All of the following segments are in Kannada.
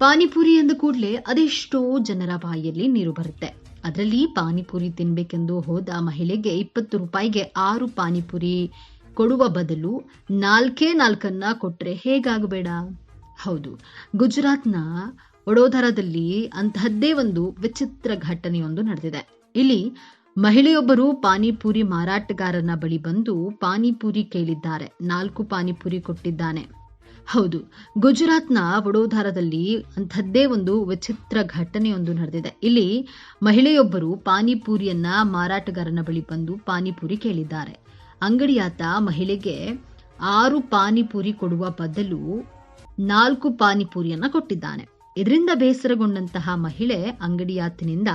ಪಾನಿಪುರಿ ಎಂದ ಕೂಡಲೇ ಅದೆಷ್ಟೋ ಜನರ ಬಾಯಲ್ಲಿ ನೀರು ಬರುತ್ತೆ. ಅದರಲ್ಲಿ ಪಾನಿಪುರಿ ತಿನ್ಬೇಕೆಂದು ಹೋದ ಮಹಿಳೆಗೆ ಇಪ್ಪತ್ತು ರೂಪಾಯಿಗೆ ಆರು ಪಾನಿಪುರಿ ಕೊಡುವ ಬದಲು ನಾಲ್ಕೇ ನಾಲ್ಕನ್ನ ಕೊಟ್ರೆ ಹೇಗಾಗಬೇಡ? ಹೌದು, ಗುಜರಾತ್ನ ವಡೋದರದಲ್ಲಿ ಅಂತಹದ್ದೇ ಒಂದು ವಿಚಿತ್ರ ಘಟನೆಯೊಂದು ನಡೆದಿದೆ. ಇಲ್ಲಿ ಮಹಿಳೆಯೊಬ್ಬರು ಪಾನಿಪುರಿ ಮಾರಾಟಗಾರನ ಬಳಿ ಬಂದು ಪಾನಿಪುರಿ ಕೇಳಿದ್ದಾರೆ. ನಾಲ್ಕು ಪಾನಿಪುರಿ ಕೊಟ್ಟಿದ್ದಾನೆ. ಹೌದು. ಗುಜರಾತ್ನ ವಡೋದರದಲ್ಲಿ ಅಂಥದ್ದೇ ಒಂದು ವಿಚಿತ್ರ ಘಟನೆಯೊಂದು ನಡೆದಿದೆ. ಇಲ್ಲಿ ಮಹಿಳೆಯೊಬ್ಬರು ಪಾನಿಪೂರಿಯನ್ನ ಮಾರಾಟಗಾರನ ಬಳಿ ಬಂದು ಪಾನಿಪೂರಿ ಕೇಳಿದ್ದಾರೆ. ಅಂಗಡಿಯಾತ ಮಹಿಳೆಗೆ ಆರು ಪಾನಿಪೂರಿ ಕೊಡುವ ಬದಲು ನಾಲ್ಕು ಪಾನಿಪುರಿಯನ್ನ ಕೊಟ್ಟಿದ್ದಾನೆ. ಇದರಿಂದ ಬೇಸರಗೊಂಡಂತಹ ಮಹಿಳೆ ಅಂಗಡಿಯಾತನಿಂದ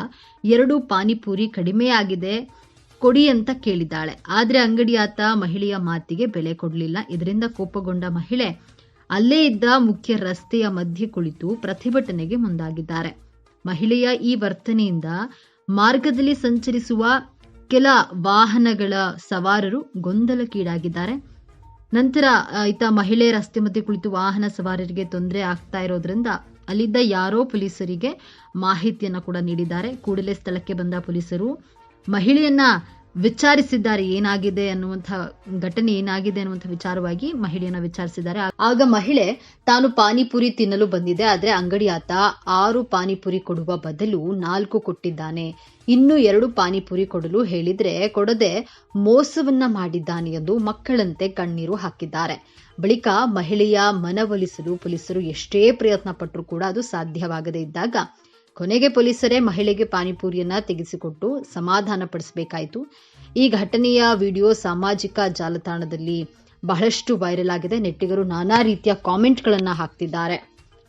ಎರಡು ಪಾನಿಪುರಿ ಕಡಿಮೆಯಾಗಿದೆ ಕೊಡಿ ಅಂತ ಕೇಳಿದ್ದಾಳೆ. ಆದ್ರೆ ಅಂಗಡಿಯಾತ ಮಹಿಳೆಯ ಮಾತಿಗೆ ಬೆಲೆ ಕೊಡಲಿಲ್ಲ. ಇದರಿಂದ ಕೋಪಗೊಂಡ ಮಹಿಳೆ ಅಲ್ಲೇ ಇದ್ದ ಮುಖ್ಯ ರಸ್ತೆಯ ಮಧ್ಯೆ ಕುಳಿತು ಪ್ರತಿಭಟನೆಗೆ ಮುಂದಾಗಿದ್ದಾರೆ. ಮಹಿಳೆಯ ಈ ವರ್ತನೆಯಿಂದ ಮಾರ್ಗದಲ್ಲಿ ಸಂಚರಿಸುವ ಕೆಲ ವಾಹನಗಳ ಸವಾರರು ಗೊಂದಲಕ್ಕೀಡಾಗಿದ್ದಾರೆ. ನಂತರ ಈತ ಮಹಿಳೆ ರಸ್ತೆ ಮಧ್ಯೆ ಕುಳಿತು ವಾಹನ ಸವಾರರಿಗೆ ತೊಂದರೆ ಆಗ್ತಾ ಇರೋದ್ರಿಂದ ಅಲ್ಲಿದ್ದ ಯಾರೋ ಪೊಲೀಸರಿಗೆ ಮಾಹಿತಿಯನ್ನ ಕೂಡ ನೀಡಿದ್ದಾರೆ. ಕೂಡಲೇ ಸ್ಥಳಕ್ಕೆ ಬಂದ ಪೊಲೀಸರು ಮಹಿಳೆಯನ್ನ ವಿಚಾರಿಸಿದ್ದಾರೆ, ಏನಾಗಿದೆ ಅನ್ನುವಂತಹ ಘಟನೆ, ಏನಾಗಿದೆ ಅನ್ನುವಂಥ ವಿಚಾರವಾಗಿ ಮಹಿಳೆಯನ್ನ ವಿಚಾರಿಸಿದ್ದಾರೆ. ಆಗ ಮಹಿಳೆ, ತಾನು ಪಾನಿಪುರಿ ತಿನ್ನಲು ಬಂದಿದೆ, ಆದ್ರೆ ಆತ ಆರು ಪಾನಿಪುರಿ ಕೊಡುವ ಬದಲು ನಾಲ್ಕು ಕೊಟ್ಟಿದ್ದಾನೆ. ಇನ್ನು ಎರಡು ಪಾನಿಪುರಿ ಕೊಡಲು ಹೇಳಿದ್ರೆ ಕೊಡದೆ ಮೋಸವನ್ನ ಮಾಡಿದ್ದಾನೆ ಎಂದು ಮಕ್ಕಳಂತೆ ಕಣ್ಣೀರು ಹಾಕಿದ್ದಾರೆ. ಬಳಿಕ ಮಹಿಳೆಯ ಮನವೊಲಿಸಲು ಪೊಲೀಸರು ಎಷ್ಟೇ ಪ್ರಯತ್ನ ಪಟ್ಟರೂ ಕೂಡ ಅದು ಸಾಧ್ಯವಾಗದೇ ಇದ್ದಾಗ ಕೊನೆಗೆ ಪೊಲೀಸರೇ ಮಹಿಳೆಗೆ ಪಾನಿಪುರಿಯನ್ನ ತೆಗೆಸಿಕೊಟ್ಟು ಸಮಾಧಾನ ಪಡಿಸಬೇಕಾಯಿತು. ಈ ಘಟನೆಯ ವಿಡಿಯೋ ಸಾಮಾಜಿಕ ಜಾಲತಾಣದಲ್ಲಿ ಬಹಳಷ್ಟು ವೈರಲ್ ಆಗಿದೆ. ನೆಟ್ಟಿಗರು ನಾನಾ ರೀತಿಯ ಕಾಮೆಂಟ್ಗಳನ್ನು ಹಾಕ್ತಿದ್ದಾರೆ.